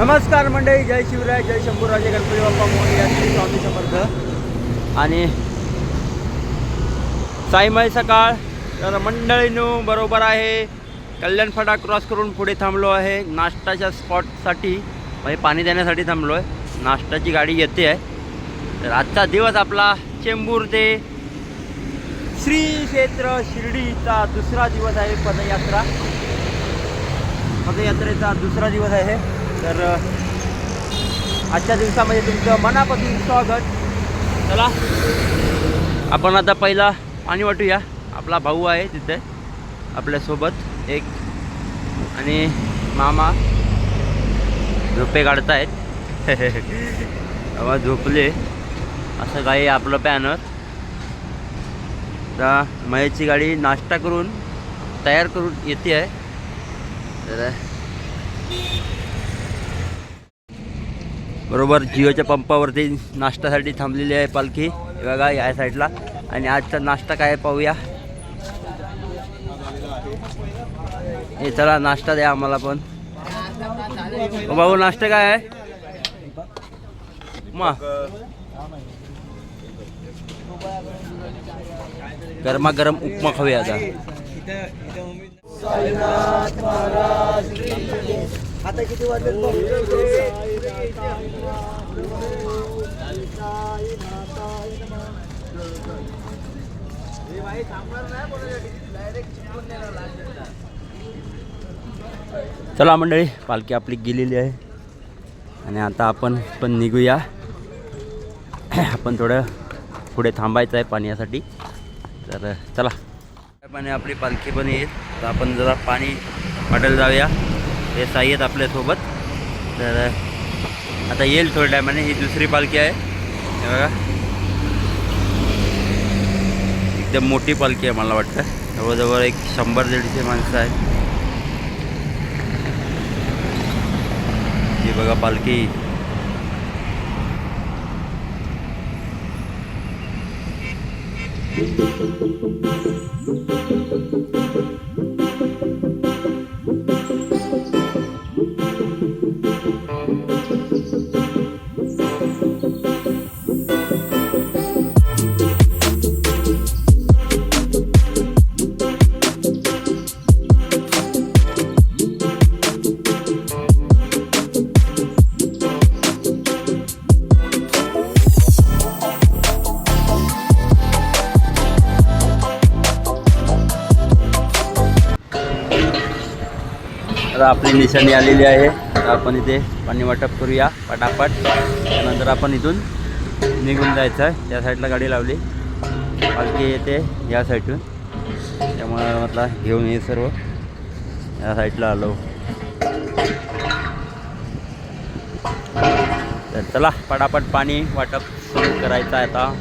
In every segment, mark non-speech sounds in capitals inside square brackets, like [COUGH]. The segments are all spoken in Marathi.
नमस्कार मंडळी जय शिवराय जय शंभूराजे गणपती बाप्पा मोहन यांची स्वामी समर्थ. आणि साईमय सकाळ तर मंडळीनू बरोबर आहे. कल्याण फाटा क्रॉस करून पुढे थांबलो आहे. नाश्ताच्या स्पॉटसाठी म्हणजे पाणी देण्यासाठी थांबलो आहे. नाश्ताची गाडी येते आहे. तर आजचा दिवस आपला चेंबूर ते श्री क्षेत्र शिर्डीचा दुसरा दिवस आहे पदयात्रा. पदयात्रेचा दुसरा दिवस आहे तर आजच्या दिवसामध्ये तुमचं मनापासून स्वागत. चला आपण आता पहिला पाणी वाटूया. आपला भाऊ आहे तिथे आपल्यासोबत एक आणि मामा झोपे काढतायत. [LAUGHS] तेव्हा झोपले. असं काही आपलं पॅनर तर महेशची गाडी नाश्ता करून तयार करून येते आहे. तर बरोबर जिओच्या पंपावरती नाश्त्यासाठी थांबलेली आहे पालखी. बघा या साईडला. आणि आजचा नाश्ता काय आहे पाहूया. हे चला नाश्ता द्या आम्हाला पण. भाऊ नाश्ता काय आहे? मा. गरमागरम उपमा खाऊया आता. आता किती चला मंडळी पालखी आपली गेलेली आहे. आणि आता आपण पण निघूया. आपण थोडं पुढे थांबायचं आहे पाण्यासाठी. तर चला. पाणी आपली पालखी पण येईल. तर आपण जरा पाणी वाटायला जाऊया. ते साई आहेत आपल्यासोबत. तर आता येईल थोड्या टायमाने. ही दुसरी पालखी आहे. हे बघा. एकदम मोठी पालखी आहे मला वाटतं. जवळजवळ एक शंभर दीडशे माणसं आहेत. ही बघा पालखी. तर आपली निशाणी आलेली आहे. तर आपण इथे पाणी वाटप करूया पटापट. त्यानंतर आपण इथून निघून जायचं आहे. त्या साईडला गाडी लावली. पालखी येते या साईडून त्यामुळे म्हटलं घेऊन ये सर्व. या साईडला आलो. तर चला पटापट पाणी वाटप सुरू करायचं आहे आता.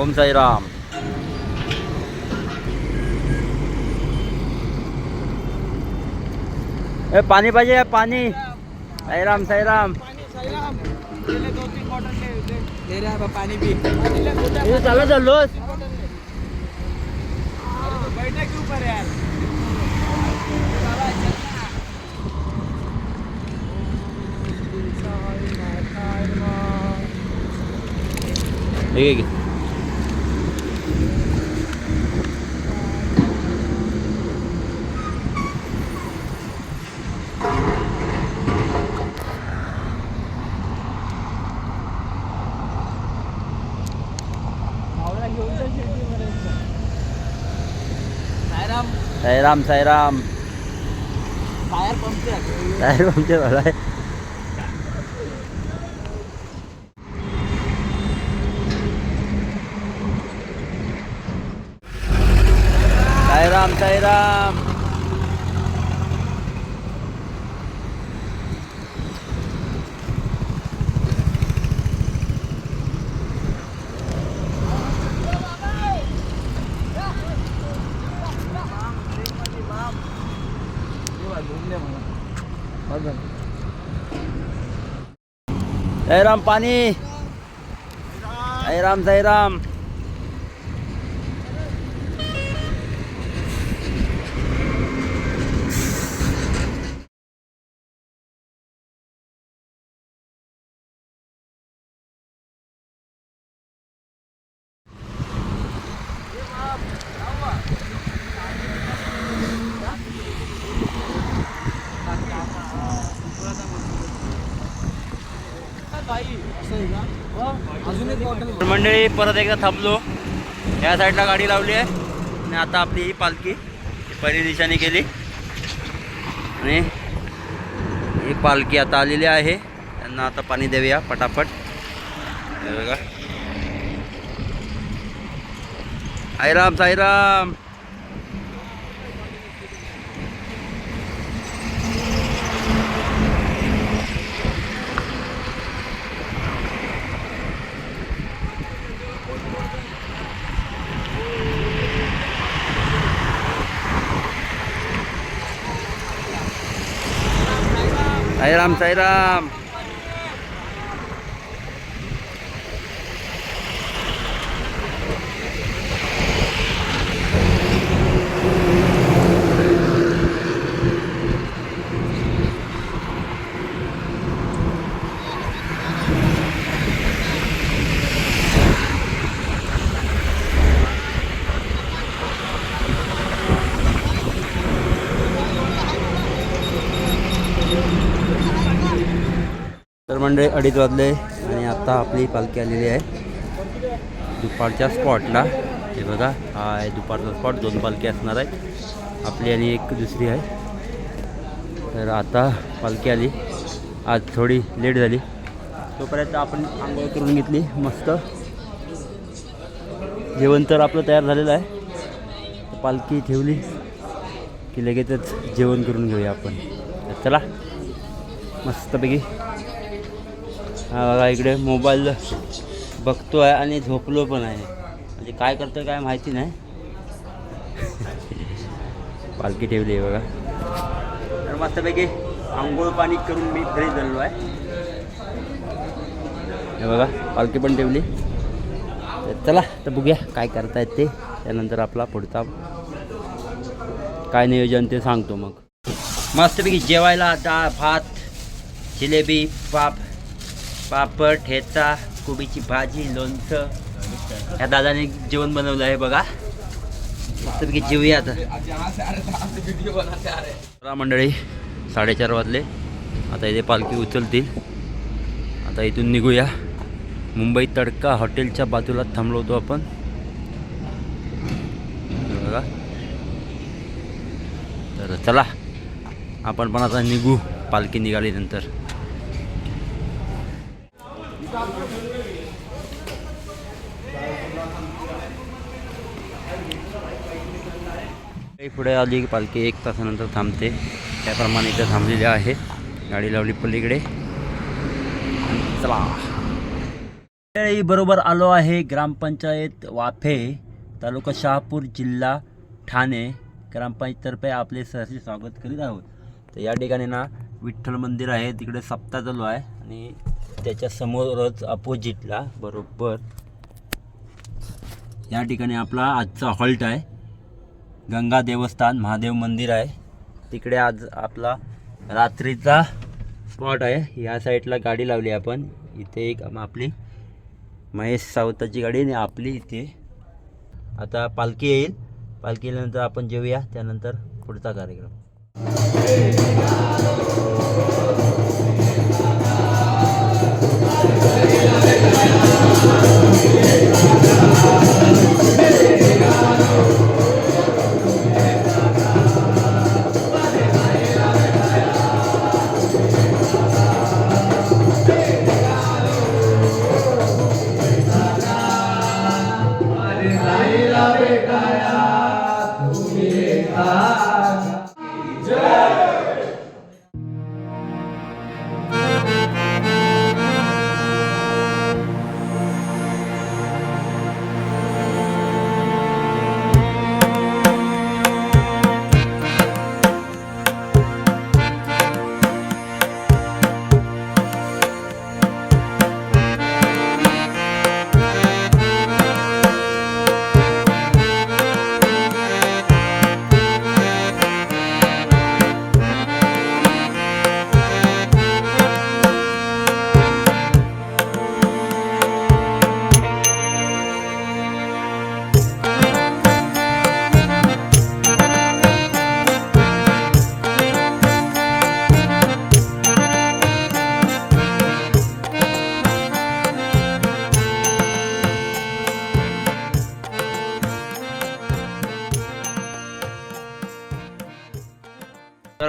ओम साईराम. ए पाणी पाहिजे पाणी. साईराम साईराम. पाणी पी. इथे चालत चाललोस बैठक के ऊपर यार. ठीक आहे सायराम साईराम साईराम फायर पंपचे साईराम आमच्या झाला आहे साईराम साईराम जयराम पाणी. साईराम साईराम अजून एक बॉटल तर मंडळी परत एकदा थांबलो. या साईडला गाडी लावली आहे. आणि आता आपली ही पालखी पहिली दिशाने गेली. आणि ही पालखी आता आलेली आहे. त्यांना आता पाणी देऊया पटापट. बघा. आईराम साईराम साईराम साईराम तर मंडळी अडीच वाजले आणि आता आपली पालखी आलेली आहे. दुपारच्या स्पॉटला हे बघा हा आहे दुपारचा स्पॉट दोन पालखी असणार आहेत. आपली आणि एक दुसरी आहे. तर आता पालखी आली. आज थोडी लेट झाली. तोपर्यंत आपण आंघोळ करून घेतली मस्त. जेवण तर आपलं तयार झालेलं आहे. पालखी ठेवली की लगेचच जेवण करून घेऊया आपण. चला मस्तपैकी. हा बघा इकडे मोबाईल बघतो आहे आणि झोपलो पण आहे. म्हणजे काय करतो काय माहिती नाही. पालखी ठेवली आहे बघा. तर मस्तपैकी आंघोळ पाणी करून मी घरी झालेलो आहे. हे बघा पालखी पण ठेवली. तर चला तर बघूया काय करतायत ते. त्यानंतर आपला पुढचा काय नियोजन ते सांगतो मग. मस्तपैकी जेवायला डाळ भात जिलेबी पाप पापड ठेचा कोबीची भाजी लोणचं. ह्या दादाने जेवण बनवलं आहे बघा. मस्तपैकी जेवूया आता. मंडळी साडेचार वाजले. आता इथे पालखी उचलतील. आता इथून निघूया. मुंबई तडका हॉटेलच्या बाजूला थांबलो होतो आपण. बघा. तर चला आपण पण आता निघू. पालखी निघाली नंतर. पुढे आली की पालखी एक तासानंतर थांबते. त्याप्रमाणे इथं थांबलेली आहे. गाडी लावली पलीकडे. चला. बरोबर आलो आहे ग्रामपंचायत वाफे तालुका शहापूर जिल्हा ठाणे. ग्रामपंचायतर्फे आपले सहर्ष स्वागत करीत आहोत. तर या ठिकाणी ना विठ्ठल मंदिर आहे. तिकडे सप्ताह चालू आहे. आणि त्याच्या समोरच अपोजिटला बरोबर या ठिकाणी आपला आजचा हॉल्ट आहे. गंगा देवस्थान महादेव मंदिर आहे. तिकडे आज आपला रात्रीचा स्पॉट आहे. ह्या साईडला गाडी लावली आपण. इथे एक आपली महेश सावताची गाडी आणि आपली इथे आता पालखी येईल. पालखी येल्यानंतर आपण जेऊया. त्यानंतर पुढचा कार्यक्रम.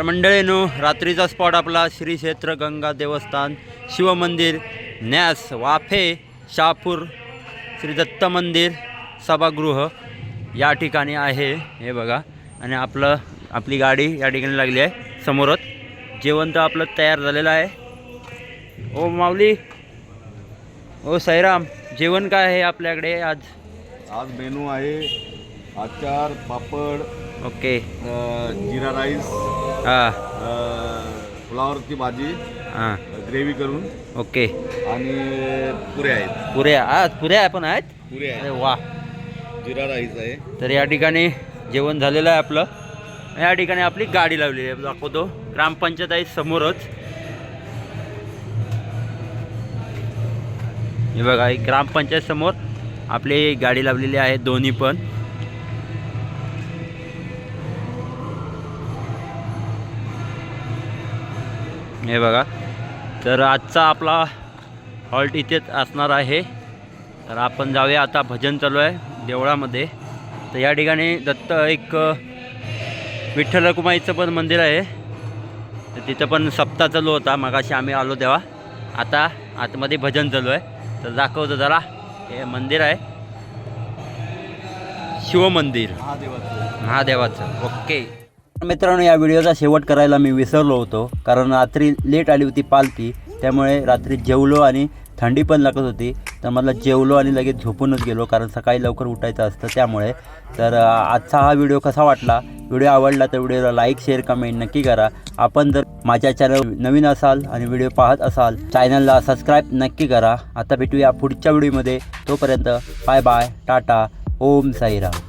मंडळीनो रात्रीचा स्पॉट आपला श्री क्षेत्र गंगा देवस्थान शिवमंदिर न्यास वाफे शहापूर श्री दत्त मंदिर सभागृह या ठिकाणी आहे. हे बघा. आणि आपलं आपली गाडी या ठिकाणी लागली आहे समोरच. जेवण तर आपलं तयार झालेलं आहे. ओ माऊली. ओ साईराम जेवण काय आहे आपल्याकडे आज? आज मेनू आहे आचार पापड ओके. जिरा राईस हां. फ्लावरची भाजी हां. ग्रेव्ही करून. ओके. आणि पुऱ्या आहेत. पुऱ्या. आज पुऱ्या पण आहेत? पुऱ्या अरे आहेत वा. जिरा राईस आहे. तर या ठिकाणी जेवण झालेलं आहे आपलं. या ठिकाणी आपली गाडी लावलेली आहे. दाखवतो. ग्रामपंचायत आहे समोरच. हे बघा ही ग्रामपंचायत समोर आपली गाडी लावलेली आहे. दोन्ही पण. हे बघा. तर आजचा आपला हॉल्ट इथेच असणार आहे. तर आपण जाऊया आता भजन चालू आहे देवळामध्ये. तर या ठिकाणी दत्त एक विठ्ठलकुमाईचं विठ्ठल पण मंदिर आहे. तर तिथं पण सप्ताह चालू होता मगाशी आम्ही आलो तेव्हा. आता आतमध्ये भजन चालू आहे. तर दाखवतो जरा हे मंदिर आहे. शिवमंदिर. महादेवाचं महादेवाचं. ओके. मित्रांनो या व्हिडिओचा शेवट करायला मी विसरलो होतो. कारण रात्री लेट आली होती पालखी. त्यामुळे रात्री जेवलो आणि थंडी पण लागत होती. तर मला जेवलो आणि लगेच झोपूनच गेलो. कारण सकाळी लवकर उठायचं असतं त्यामुळे. तर आजचा हा व्हिडिओ कसा वाटला? व्हिडिओ आवडला तर व्हिडिओला लाईक शेअर कमेंट नक्की करा. आपण जर माझ्या चॅनल नवीन असाल आणि व्हिडिओ पाहत असाल चॅनलला सबस्क्राईब नक्की करा. आता भेटूया पुढच्या व्हिडिओमध्ये तोपर्यंत bye bye tata Om Sairam.